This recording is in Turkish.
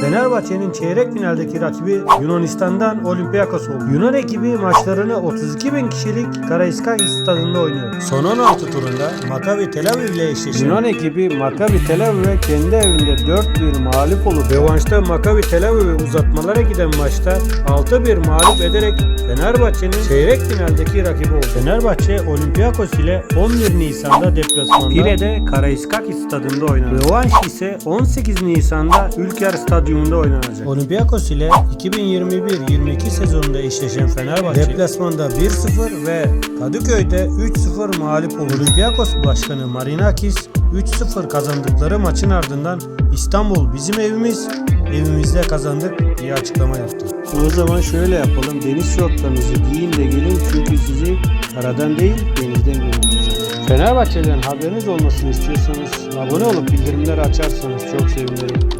Fenerbahçe'nin çeyrek finaldeki rakibi Yunanistan'dan Olympiakos oldu. Yunan ekibi maçlarını 32 bin kişilik Karaiskakis stadında oynuyor. Son 16 turunda Maccabi Tel Aviv ile eşleşen Yunan ekibi Maccabi Tel Aviv'e kendi evinde 4-1 mağlup olup revanşta Maccabi Tel Aviv'e uzatmalara giden maçta 6-1 mağlup ederek Fenerbahçe'nin çeyrek finaldeki rakibi oldu. Fenerbahçe Olympiakos ile 11 Nisan'da deplasmanda Pire'de Karaiskakis stadında oynanacak. Rövanş ise 18 Nisan'da Ülker Stadyumunda oynanacak. Olympiakos ile 2021-22 sezonunda eşleşen Fenerbahçe deplasmanda 1-0 ve Kadıköy'de 3-0 mağlup oldu. Olympiakos Başkanı Marinakis 3-0 kazandıkları maçın ardından İstanbul bizim evimiz, evimizde kazandık diye açıklama yaptı. O zaman şöyle yapalım. Deniz şortlarınızı giyin de gelin çünkü sizi karadan değil denizden göndereceğiz. Fenerbahçe'den haberiniz olmasını istiyorsanız abone olup bildirimleri açarsanız çok sevinirim.